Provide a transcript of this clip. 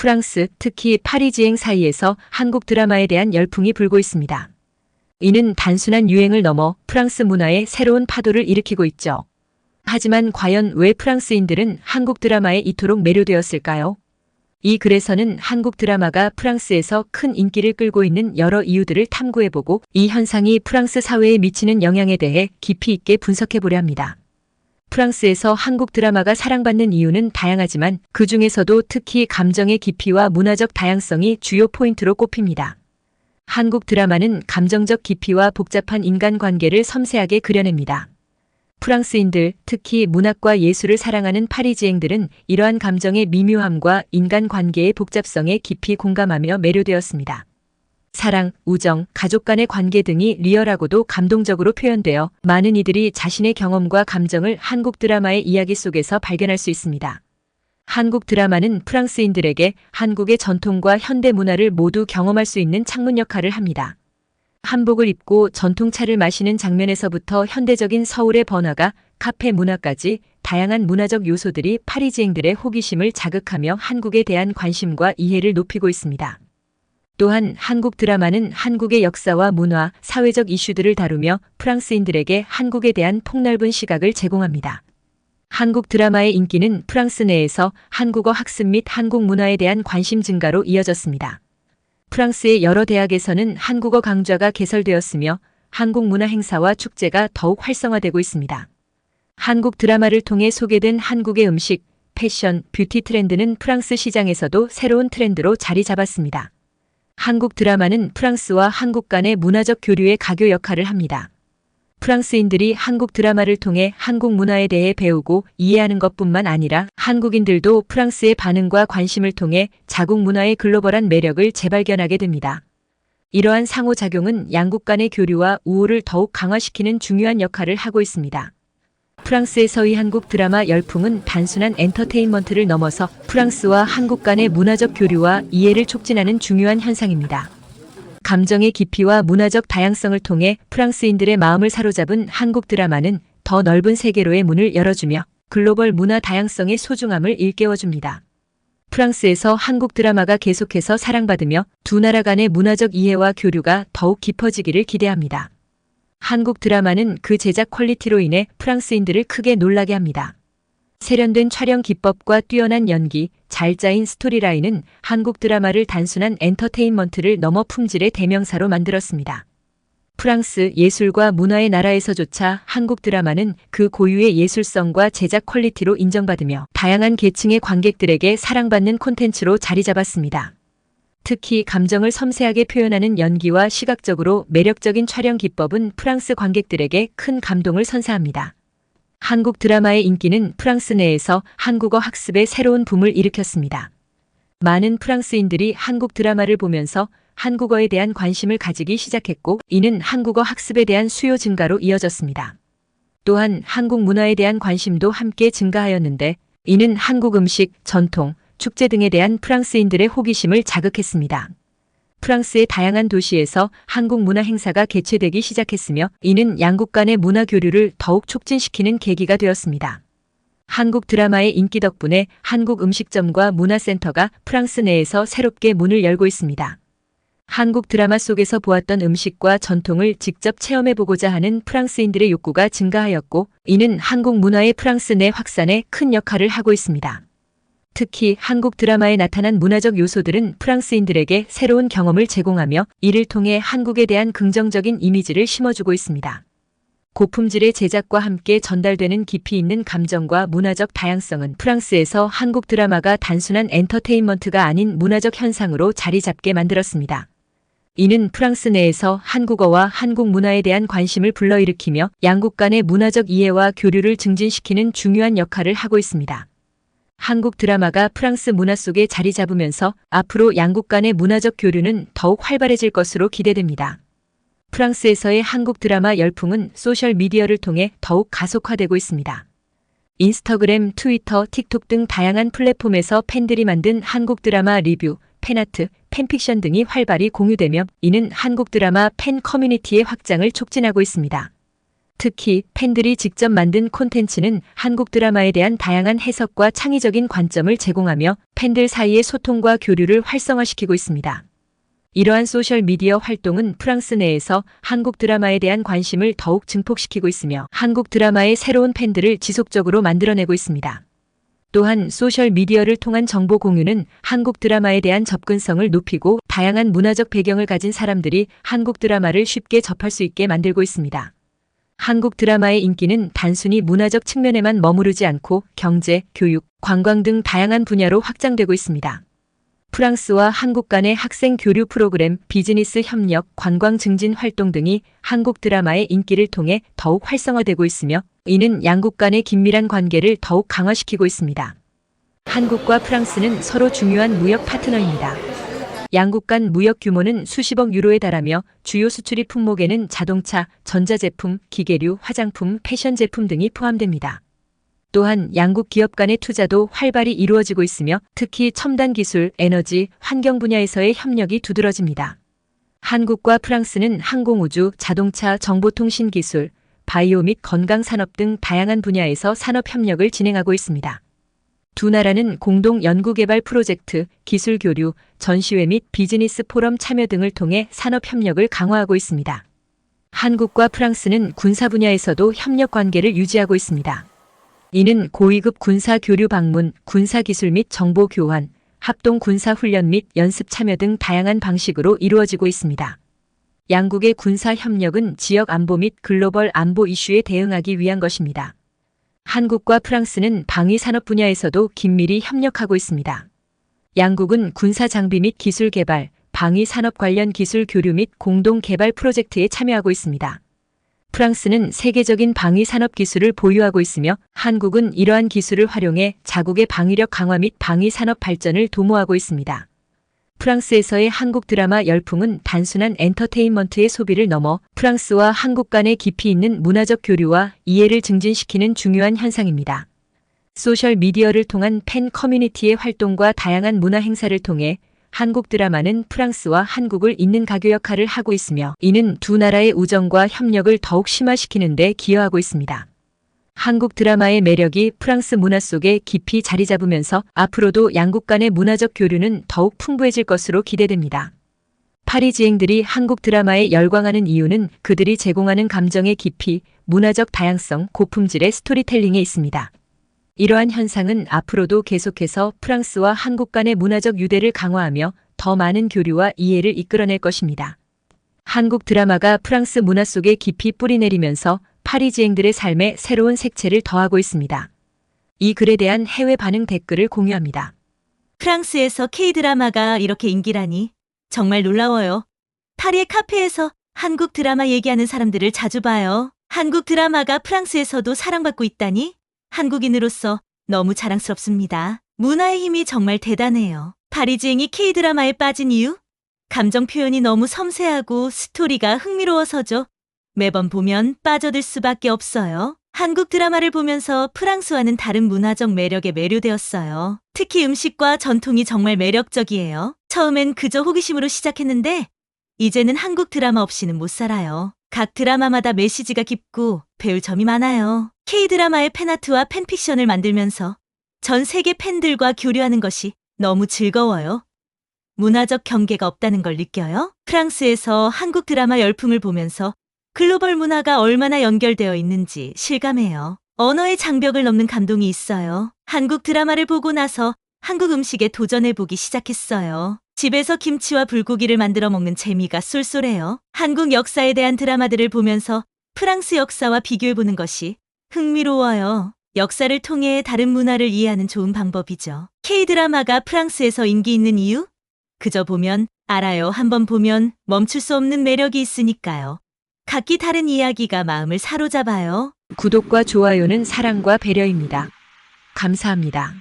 프랑스, 특히 파리지행 사이에서 한국 드라마에 대한 열풍이 불고 있습니다. 이는 단순한 유행을 넘어 프랑스 문화의 새로운 파도를 일으키고 있죠. 하지만 과연 왜 프랑스인들은 한국 드라마에 이토록 매료되었을까요? 이 글에서는 한국 드라마가 프랑스에서 큰 인기를 끌고 있는 여러 이유들을 탐구해보고 이 현상이 프랑스 사회에 미치는 영향에 대해 깊이 있게 분석해보려 합니다. 프랑스에서 한국 드라마가 사랑받는 이유는 다양하지만 그 중에서도 특히 감정의 깊이와 문화적 다양성이 주요 포인트로 꼽힙니다. 한국 드라마는 감정적 깊이와 복잡한 인간관계를 섬세하게 그려냅니다. 프랑스인들, 특히 문학과 예술을 사랑하는 파리지행들은 이러한 감정의 미묘함과 인간관계의 복잡성에 깊이 공감하며 매료되었습니다. 사랑, 우정, 가족 간의 관계 등이 리얼하고도 감동적으로 표현되어 많은 이들이 자신의 경험과 감정을 한국 드라마의 이야기 속에서 발견할 수 있습니다. 한국 드라마는 프랑스인들에게 한국의 전통과 현대 문화를 모두 경험할 수 있는 창문 역할을 합니다. 한복을 입고 전통차를 마시는 장면에서부터 현대적인 서울의 번화가, 카페 문화까지 다양한 문화적 요소들이 파리지행들의 호기심을 자극하며 한국에 대한 관심과 이해를 높이고 있습니다. 또한 한국 드라마는 한국의 역사와 문화, 사회적 이슈들을 다루며 프랑스인들에게 한국에 대한 폭넓은 시각을 제공합니다. 한국 드라마의 인기는 프랑스 내에서 한국어 학습 및 한국 문화에 대한 관심 증가로 이어졌습니다. 프랑스의 여러 대학에서는 한국어 강좌가 개설되었으며 한국 문화 행사와 축제가 더욱 활성화되고 있습니다. 한국 드라마를 통해 소개된 한국의 음식, 패션, 뷰티 트렌드는 프랑스 시장에서도 새로운 트렌드로 자리 잡았습니다. 한국 드라마는 프랑스와 한국 간의 문화적 교류의 가교 역할을 합니다. 프랑스인들이 한국 드라마를 통해 한국 문화에 대해 배우고 이해하는 것뿐만 아니라 한국인들도 프랑스의 반응과 관심을 통해 자국 문화의 글로벌한 매력을 재발견하게 됩니다. 이러한 상호작용은 양국 간의 교류와 우호를 더욱 강화시키는 중요한 역할을 하고 있습니다. 프랑스에서의 한국 드라마 열풍은 단순한 엔터테인먼트를 넘어서 프랑스와 한국 간의 문화적 교류와 이해를 촉진하는 중요한 현상입니다. 감정의 깊이와 문화적 다양성을 통해 프랑스인들의 마음을 사로잡은 한국 드라마는 더 넓은 세계로의 문을 열어주며 글로벌 문화 다양성의 소중함을 일깨워줍니다. 프랑스에서 한국 드라마가 계속해서 사랑받으며 두 나라 간의 문화적 이해와 교류가 더욱 깊어지기를 기대합니다. 한국 드라마는 그 제작 퀄리티로 인해 프랑스인들을 크게 놀라게 합니다. 세련된 촬영 기법과 뛰어난 연기, 잘 짜인 스토리라인은 한국 드라마를 단순한 엔터테인먼트를 넘어 품질의 대명사로 만들었습니다. 프랑스 예술과 문화의 나라에서조차 한국 드라마는 그 고유의 예술성과 제작 퀄리티로 인정받으며 다양한 계층의 관객들에게 사랑받는 콘텐츠로 자리 잡았습니다. 특히 감정을 섬세하게 표현하는 연기와 시각적으로 매력적인 촬영 기법은 프랑스 관객들에게 큰 감동을 선사합니다. 한국 드라마의 인기는 프랑스 내에서 한국어 학습의 새로운 붐을 일으켰습니다. 많은 프랑스인들이 한국 드라마를 보면서 한국어에 대한 관심을 가지기 시작했고 이는 한국어 학습에 대한 수요 증가로 이어졌습니다. 또한 한국 문화에 대한 관심도 함께 증가하였는데 이는 한국 음식, 전통, 축제 등에 대한 프랑스인들의 호기심을 자극했습니다. 프랑스의 다양한 도시에서 한국 문화 행사가 개최되기 시작했으며 이는 양국 간의 문화 교류를 더욱 촉진시키는 계기가 되었습니다. 한국 드라마의 인기 덕분에 한국 음식점과 문화센터가 프랑스 내에서 새롭게 문을 열고 있습니다. 한국 드라마 속에서 보았던 음식과 전통을 직접 체험해보고자 하는 프랑스인들의 욕구가 증가하였고 이는 한국 문화의 프랑스 내 확산에 큰 역할을 하고 있습니다. 특히 한국 드라마에 나타난 문화적 요소들은 프랑스인들에게 새로운 경험을 제공하며 이를 통해 한국에 대한 긍정적인 이미지를 심어주고 있습니다. 고품질의 제작과 함께 전달되는 깊이 있는 감정과 문화적 다양성은 프랑스에서 한국 드라마가 단순한 엔터테인먼트가 아닌 문화적 현상으로 자리 잡게 만들었습니다. 이는 프랑스 내에서 한국어와 한국 문화에 대한 관심을 불러일으키며 양국 간의 문화적 이해와 교류를 증진시키는 중요한 역할을 하고 있습니다. 한국 드라마가 프랑스 문화 속에 자리 잡으면서 앞으로 양국 간의 문화적 교류는 더욱 활발해질 것으로 기대됩니다. 프랑스에서의 한국 드라마 열풍은 소셜 미디어를 통해 더욱 가속화되고 있습니다. 인스타그램, 트위터, 틱톡 등 다양한 플랫폼에서 팬들이 만든 한국 드라마 리뷰, 팬아트, 팬픽션 등이 활발히 공유되며 이는 한국 드라마 팬 커뮤니티의 확장을 촉진하고 있습니다. 특히 팬들이 직접 만든 콘텐츠는 한국 드라마에 대한 다양한 해석과 창의적인 관점을 제공하며 팬들 사이의 소통과 교류를 활성화시키고 있습니다. 이러한 소셜미디어 활동은 프랑스 내에서 한국 드라마에 대한 관심을 더욱 증폭시키고 있으며 한국 드라마의 새로운 팬들을 지속적으로 만들어내고 있습니다. 또한 소셜미디어를 통한 정보 공유는 한국 드라마에 대한 접근성을 높이고 다양한 문화적 배경을 가진 사람들이 한국 드라마를 쉽게 접할 수 있게 만들고 있습니다. 한국 드라마의 인기는 단순히 문화적 측면에만 머무르지 않고 경제, 교육, 관광 등 다양한 분야로 확장되고 있습니다. 프랑스와 한국 간의 학생 교류 프로그램, 비즈니스 협력, 관광 증진 활동 등이 한국 드라마의 인기를 통해 더욱 활성화되고 있으며 이는 양국 간의 긴밀한 관계를 더욱 강화시키고 있습니다. 한국과 프랑스는 서로 중요한 무역 파트너입니다. 양국 간 무역 규모는 수십억 유로에 달하며 주요 수출입 품목에는 자동차, 전자제품, 기계류, 화장품, 패션 제품 등이 포함됩니다. 또한 양국 기업 간의 투자도 활발히 이루어지고 있으며 특히 첨단 기술, 에너지, 환경 분야에서의 협력이 두드러집니다. 한국과 프랑스는 항공우주, 자동차, 정보통신 기술, 바이오 및 건강 산업 등 다양한 분야에서 산업 협력을 진행하고 있습니다. 두 나라는 공동 연구개발 프로젝트, 기술 교류, 전시회 및 비즈니스 포럼 참여 등을 통해 산업 협력을 강화하고 있습니다. 한국과 프랑스는 군사 분야에서도 협력 관계를 유지하고 있습니다. 이는 고위급 군사 교류 방문, 군사 기술 및 정보 교환, 합동 군사 훈련 및 연습 참여 등 다양한 방식으로 이루어지고 있습니다. 양국의 군사 협력은 지역 안보 및 글로벌 안보 이슈에 대응하기 위한 것입니다. 한국과 프랑스는 방위 산업 분야에서도 긴밀히 협력하고 있습니다. 양국은 군사 장비 및 기술 개발, 방위 산업 관련 기술 교류 및 공동 개발 프로젝트에 참여하고 있습니다. 프랑스는 세계적인 방위 산업 기술을 보유하고 있으며 한국은 이러한 기술을 활용해 자국의 방위력 강화 및 방위 산업 발전을 도모하고 있습니다. 프랑스에서의 한국 드라마 열풍은 단순한 엔터테인먼트의 소비를 넘어 프랑스와 한국 간의 깊이 있는 문화적 교류와 이해를 증진시키는 중요한 현상입니다. 소셜 미디어를 통한 팬 커뮤니티의 활동과 다양한 문화 행사를 통해 한국 드라마는 프랑스와 한국을 잇는 가교 역할을 하고 있으며 이는 두 나라의 우정과 협력을 더욱 심화시키는 데 기여하고 있습니다. 한국 드라마의 매력이 프랑스 문화 속에 깊이 자리 잡으면서 앞으로도 양국 간의 문화적 교류는 더욱 풍부해질 것으로 기대됩니다. 파리지행들이 한국 드라마에 열광하는 이유는 그들이 제공하는 감정의 깊이, 문화적 다양성, 고품질의 스토리텔링에 있습니다. 이러한 현상은 앞으로도 계속해서 프랑스와 한국 간의 문화적 유대를 강화하며 더 많은 교류와 이해를 이끌어낼 것입니다. 한국 드라마가 프랑스 문화 속에 깊이 뿌리내리면서 파리지행들의 삶에 새로운 색채를 더하고 있습니다. 이 글에 대한 해외 반응 댓글을 공유합니다. 프랑스에서 K-드라마가 이렇게 인기라니 정말 놀라워요. 파리의 카페에서 한국 드라마 얘기하는 사람들을 자주 봐요. 한국 드라마가 프랑스에서도 사랑받고 있다니 한국인으로서 너무 자랑스럽습니다. 문화의 힘이 정말 대단해요. 파리지행이 K-드라마에 빠진 이유? 감정 표현이 너무 섬세하고 스토리가 흥미로워서죠. 매번 보면 빠져들 수밖에 없어요. 한국 드라마를 보면서 프랑스와는 다른 문화적 매력에 매료되었어요. 특히 음식과 전통이 정말 매력적이에요. 처음엔 그저 호기심으로 시작했는데 이제는 한국 드라마 없이는 못 살아요. 각 드라마마다 메시지가 깊고 배울 점이 많아요. K-드라마의 팬아트와 팬픽션을 만들면서 전 세계 팬들과 교류하는 것이 너무 즐거워요. 문화적 경계가 없다는 걸 느껴요. 프랑스에서 한국 드라마 열풍을 보면서 글로벌 문화가 얼마나 연결되어 있는지 실감해요. 언어의 장벽을 넘는 감동이 있어요. 한국 드라마를 보고 나서 한국 음식에 도전해보기 시작했어요. 집에서 김치와 불고기를 만들어 먹는 재미가 쏠쏠해요. 한국 역사에 대한 드라마들을 보면서 프랑스 역사와 비교해보는 것이 흥미로워요. 역사를 통해 다른 문화를 이해하는 좋은 방법이죠. K-드라마가 프랑스에서 인기 있는 이유? 그저 보면 알아요. 한번 보면 멈출 수 없는 매력이 있으니까요. 각기 다른 이야기가 마음을 사로잡아요. 구독과 좋아요는 사랑과 배려입니다. 감사합니다.